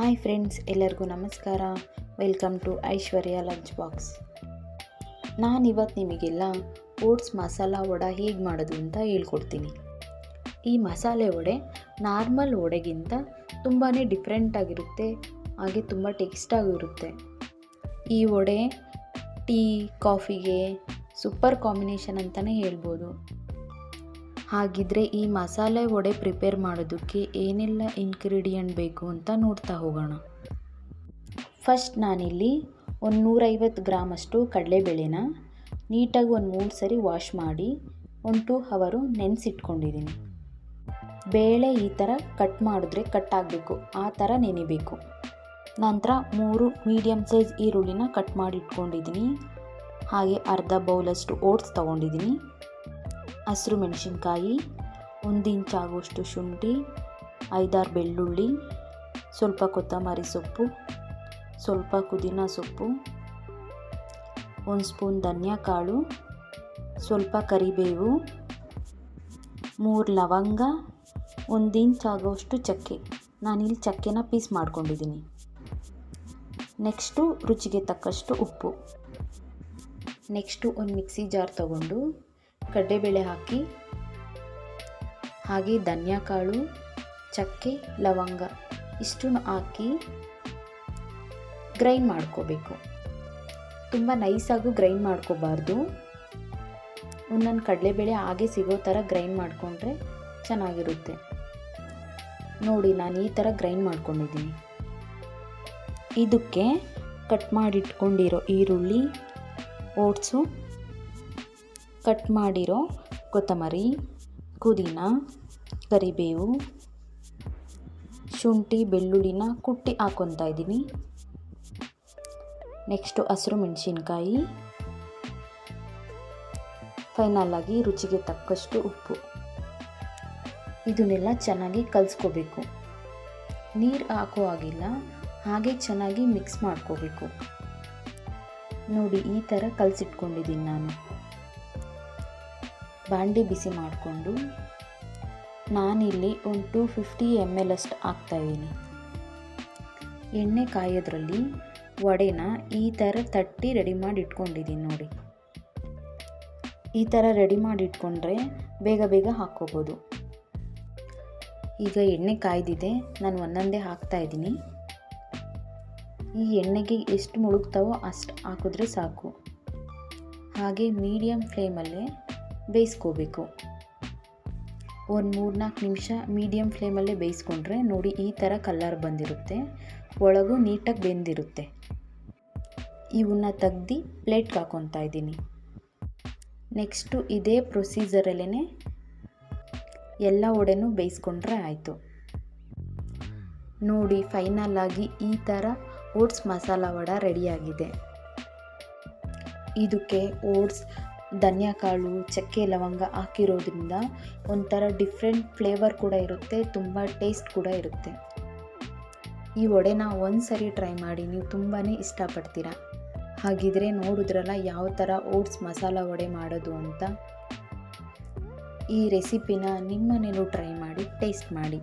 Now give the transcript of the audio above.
Hi friends, ಎಲ್ಲರಿಗೂ ನಮಸ್ಕಾರ. Welcome to Aishwarya lunch box. ನಾನಿವತ್ತು ನಿಮಗೆಲ್ಲ ಓಟ್ಸ್ ಮಸಾಲ ವಡ ಹೇಗೆ ಮಾಡೋದು ಅಂತ ಹೇಳ್ಕೊಡ್ತೀನಿ. ಈ ಮಸಾಲೆ ವಡೆ ನಾರ್ಮಲ್ ವಡೆಗಿಂತ ತುಂಬಾ ಡಿಫ್ರೆಂಟಾಗಿರುತ್ತೆ ಹಾಗೆ ತುಂಬ ಟೇಸ್ಟಾಗಿರುತ್ತೆ ಈ ವಡೆ, ಟೀ, ಕಾಫಿಗೆ ಸೂಪರ್ ಕಾಂಬಿನೇಷನ್ ಅಂತಲೇ ಹೇಳ್ಬೋದು. ಹಾಗಿದ್ರೆ ಈ ಮಸಾಲೆ ವಡೆ ಪ್ರಿಪೇರ್ ಮಾಡೋದಕ್ಕೆ ಏನೆಲ್ಲ ಇನ್ಗ್ರೀಡಿಯೆಂಟ್ ಬೇಕು ಅಂತ ನೋಡ್ತಾ ಹೋಗೋಣ. ಫಸ್ಟ್ ನಾನಿಲ್ಲಿ ಒಂದು ನೂರೈವತ್ತು ಗ್ರಾಮಷ್ಟು ಕಡಲೆಬೇಳೆನ ನೀಟಾಗಿ ಒಂದು ಮೂರು ಸರಿ ವಾಶ್ ಮಾಡಿ ಒಂದು ಟೂ ಹವರು ನೆನೆಸಿಟ್ಕೊಂಡಿದ್ದೀನಿ. ಬೇಳೆ ಈ ಥರ ಕಟ್ ಮಾಡಿದ್ರೆ ಕಟ್ ಆಗಬೇಕು, ಆ ಥರ ನೆನಿಬೇಕು. ನಂತರ ಮೂರು ಮೀಡಿಯಮ್ ಸೈಜ್ ಈರುಳ್ಳಿನ ಕಟ್ ಮಾಡಿ ಇಟ್ಕೊಂಡಿದ್ದೀನಿ ಹಾಗೆ ಅರ್ಧ ಬೌಲಷ್ಟು ಓಟ್ಸ್ ತೊಗೊಂಡಿದ್ದೀನಿ. ಹಸಿರು ಮೆಣಸಿನ್ಕಾಯಿ, ಒಂದು ಇಂಚ್ ಆಗುವಷ್ಟು ಶುಂಠಿ, ಐದಾರು ಬೆಳ್ಳುಳ್ಳಿ, ಸ್ವಲ್ಪ ಕೊತ್ತಂಬರಿ ಸೊಪ್ಪು, ಸ್ವಲ್ಪ ಪುದೀನ ಸೊಪ್ಪು, ಒಂದು ಸ್ಪೂನ್ ಧನಿಯಾ ಕಾಳು, ಸ್ವಲ್ಪ ಕರಿಬೇವು, ಮೂರು ಲವಂಗ, ಒಂದು ಇಂಚ್ ಆಗೋಷ್ಟು ಚಕ್ಕೆ. ನಾನಿಲ್ಲಿ ಚಕ್ಕೆನ ಪೀಸ್ ಮಾಡ್ಕೊಂಡಿದ್ದೀನಿ ನೆಕ್ಸ್ಟು ರುಚಿಗೆ ತಕ್ಕಷ್ಟು ಉಪ್ಪು. ನೆಕ್ಸ್ಟು ಒಂದು ಮಿಕ್ಸಿ ಜಾರ್ ತಗೊಂಡು ಕಡಲೆಬೇಳೆ ಹಾಕಿ, ಹಾಗೆ ಧನಿಯಾಕಾಳು ಚಕ್ಕೆ, ಲವಂಗ ಇಷ್ಟನ್ನು ಹಾಕಿ ಗ್ರೈಂಡ್ ಮಾಡ್ಕೋಬೇಕು. ತುಂಬ ನೈಸಾಗೂ ಗ್ರೈಂಡ್ ಮಾಡ್ಕೋಬಾರ್ದು. ಒಂದೊಂದು ಕಡಲೆಬೇಳೆ ಹಾಗೆ ಸಿಗೋ ಥರ ಗ್ರೈಂಡ್ ಮಾಡಿಕೊಂಡ್ರೆ ಚೆನ್ನಾಗಿರುತ್ತೆ. ನೋಡಿ, ನಾನು ಈ ಥರ ಗ್ರೈಂಡ್ ಮಾಡ್ಕೊಂಡಿದ್ದೀನಿ. ಇದಕ್ಕೆ ಕಟ್ ಮಾಡಿಟ್ಕೊಂಡಿರೋ ಈರುಳ್ಳಿ ಓಟ್ಸು ಕಟ್ ಮಾಡಿರೋ ಕೊತ್ತಂಬರಿ, ಪುದೀನ, ಕರಿಬೇವು, ಶುಂಠಿ, ಬೆಳ್ಳುಳ್ಳಿನ ಕುಟ್ಟಿ ಹಾಕೊತಾ ಇದ್ದೀನಿ. ನೆಕ್ಸ್ಟು ಹಸಿರು ಮೆಣಸಿನ್ಕಾಯಿ. ಫೈನಲ್ ಆಗಿ ರುಚಿಗೆ ತಕ್ಕಷ್ಟು ಉಪ್ಪು. ಇದನ್ನೆಲ್ಲ ಚೆನ್ನಾಗಿ ಕಲಿಸ್ಕೋಬೇಕು. ನೀರು ಹಾಕೋ ಆಗಿಲ್ಲ ಹಾಗೆ ಚೆನ್ನಾಗಿ ಮಿಕ್ಸ್ ಮಾಡ್ಕೋಬೇಕು. ನೋಡಿ, ಈ ಥರ ಕಲಸಿಟ್ಕೊಂಡಿದ್ದೀನಿ ನಾನು. ಬಾಂಡೆ ಬಿಸಿ ಮಾಡಿಕೊಂಡು ನಾನಿಲ್ಲಿ ಒಂದು ಟೂ ಫಿಫ್ಟಿ ಎಂ ಎಲ್ ಅಷ್ಟು ಹಾಕ್ತಾಯಿದ್ದೀನಿ ಎಣ್ಣೆ ಕಾಯೋದ್ರಲ್ಲಿ ವಡೆನ ಈ ಥರ ತಟ್ಟಿ ರೆಡಿ ಮಾಡಿ ಇಟ್ಕೊಂಡಿದ್ದೀನಿ ನೋಡಿ. ಈ ಥರ ರೆಡಿ ಮಾಡಿ ಇಟ್ಕೊಂಡ್ರೆ ಬೇಗ ಬೇಗ ಹಾಕ್ಕೋಬೋದು. ಈಗ ಎಣ್ಣೆ ಕಾಯ್ದಿದೆ, ನಾನು ಒಂದೊಂದೇ ಹಾಕ್ತಾಯಿದ್ದೀನಿ ಈ ಎಣ್ಣೆಗೆ ಎಷ್ಟು ಮುಳುಗ್ತಾವೋ ಅಷ್ಟು ಹಾಕಿದ್ರೆ ಸಾಕು. ಹಾಗೆ ಮೀಡಿಯಮ್ ಫ್ಲೇಮಲ್ಲೇ ಬೇಯಿಸ್ಕೋಬೇಕು. ಒಂದು ಮೂರ್ನಾಲ್ಕು ನಿಮಿಷ ಮೀಡಿಯಮ್ ಫ್ಲೇಮಲ್ಲೇ ಬೇಯಿಸ್ಕೊಂಡ್ರೆ ನೋಡಿ ಈ ಥರ ಕಲ್ಲರ್ ಬಂದಿರುತ್ತೆ. ಒಳಗೂ ನೀಟಾಗಿ ಬೆಂದಿರುತ್ತೆ. ಇವನ್ನ ತೆಗ್ದು ಪ್ಲೇಟ್ಗೆ ಹಾಕೊತಾ ಇದ್ದೀನಿ. ನೆಕ್ಸ್ಟು ಇದೇ ಪ್ರೊಸೀಜರಲ್ಲೇ ಎಲ್ಲ ವಡೆನೂ ಬೇಯಿಸ್ಕೊಂಡ್ರೆ ಆಯಿತು. ನೋಡಿ ಫೈನಲ್ ಆಗಿ ಈ ಥರ ಓಟ್ಸ್ ಮಸಾಲ ವಡ ರೆಡಿಯಾಗಿದೆ ಇದಕ್ಕೆ ಓಟ್ಸ್ ಧನಿಯಾಕಾಳು, ಚಕ್ಕೆ, ಲವಂಗ ಹಾಕಿರೋದ್ರಿಂದ ಒಂಥರ ಡಿಫ್ರೆಂಟ್ ಫ್ಲೇವರ್ ಕೂಡ ಇರುತ್ತೆ, ತುಂಬ ಟೇಸ್ಟ್ ಕೂಡ ಇರುತ್ತೆ. ಈ ವಡೆನ ಒಂದು ಸರಿ ಟ್ರೈ ಮಾಡಿ ನೀವು ತುಂಬಾ ಇಷ್ಟಪಡ್ತೀರ? ಹಾಗಿದ್ರೆ ನೋಡಿದ್ರಲ್ಲ ಯಾವ ಥರ ಓಟ್ಸ್ ಮಸಾಲ ವಡೆ ಮಾಡೋದು ಅಂತ. ಈ ರೆಸಿಪಿನ ನಿಮ್ಮನೇಲೂ ಟ್ರೈ ಮಾಡಿ ಟೇಸ್ಟ್ ಮಾಡಿ.